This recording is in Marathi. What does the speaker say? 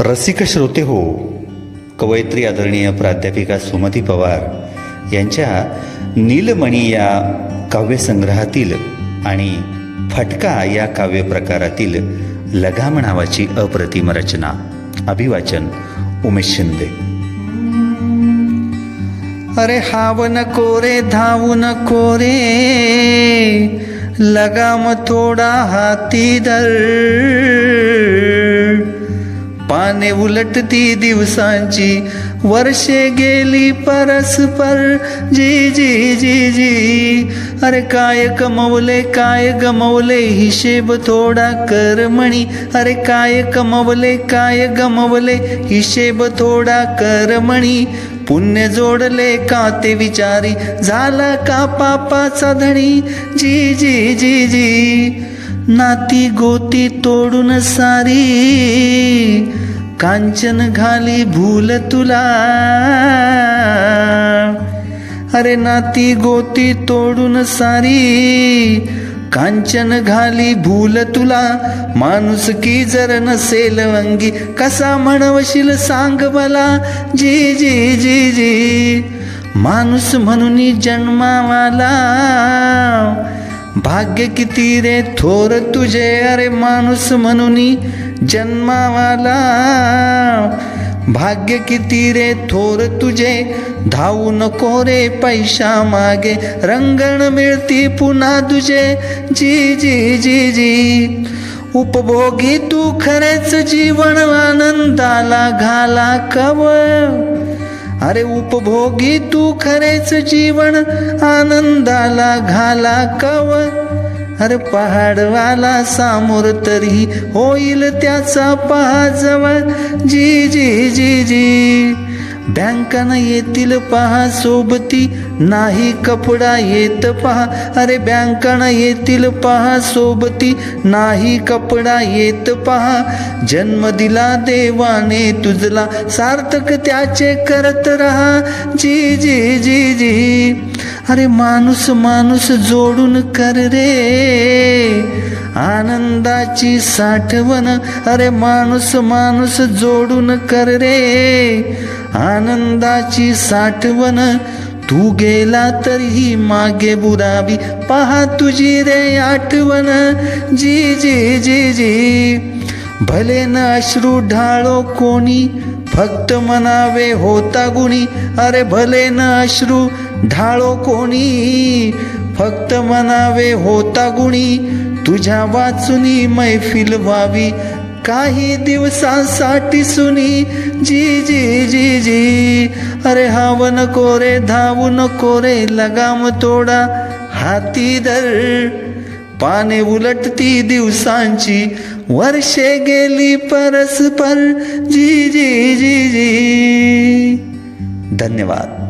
रसिक श्रोते हो कवयित्री आदरणीय प्राध्यापिका सुमती पवार यांच्या नीलमणी या काव्यसंग्रहातील आणि फटका या काव्यप्रकारातील लगाम नावाची अप्रतिम रचना. अभिवाचन उमेश शिंदे. अरे हाव नको रे धावू नको रे लगाम थोडा हाती दर पाने उलटती दिवसांची. वर्षे गेली परस्पर. जी जी जी जी. अरे काय कमवले काय गमवले हिशेब थोडा कर म्हणी अरे काय कमवले काय गमवले हिशेब थोडा कर म्हणी पुण्य जोडले का ते विचारी. झाला का पापाचा धणी. जी जी जी जी. नाती गोती तोडून सारी. कांचन घाली भूल तुला. अरे नाती गोती तोडून सारी. कांचन घाली भूल तुला. माणूस की जर नसेल अंगी कसा म्हणवशील सांग मला. जी जी जी जी. माणूस म्हणून जन्मावाला. भाग्य किती रे थोर तुझे. अरे माणूस म्हणून जन्मावाला. भाग्य किती रे थोर तुझे. धावू नको रे पैशा मागे. रंगण मिळती पुन्हा तुझे. जी जी जी जी. उपभोगी तू खरेच जीवन आनंदाला घाला कव अरे उपभोगी तू खरेच जीवन आनंदाला घाला कव अरे पहाडवाला सामोर तरी होईल त्याचा पहाजवळ. जी जी जी जी. बँकानं येतील पहा सोबती नाही कपडा येत पहा. अरे बँकानं येतील पहा सोबती नाही कपडा येत पहा. जन्म दिला देवाने तुझला सार्थक त्याचे करत रहा. जी जी जी जी. अरे माणूस माणूस जोडून कर रे. आनंदाची साठवण अरे माणूस माणूस जोडून कर रे. आनंदाची साठवण तू गेला तरीही मागे बुरावी पहा तुझी रे आठवण जी जी जी जी. भले न अश्रू ढाळो कोणी फक्त म्हणावे होता गुणी अरे भले न अश्रू ढाळो कोणी. फक्त म्हणावे होता गुणी तुझ्या वाचुनी मैफिल व्हावी. काही दिवसांसाठी सुनी जी जी जी जी. अरे हाव नको रे धावू नको रे लगाम तोडा हाती धर. पाने उलटती दिवसांची वर्षे गेली परस्पर जी जी जी जी. धन्यवाद.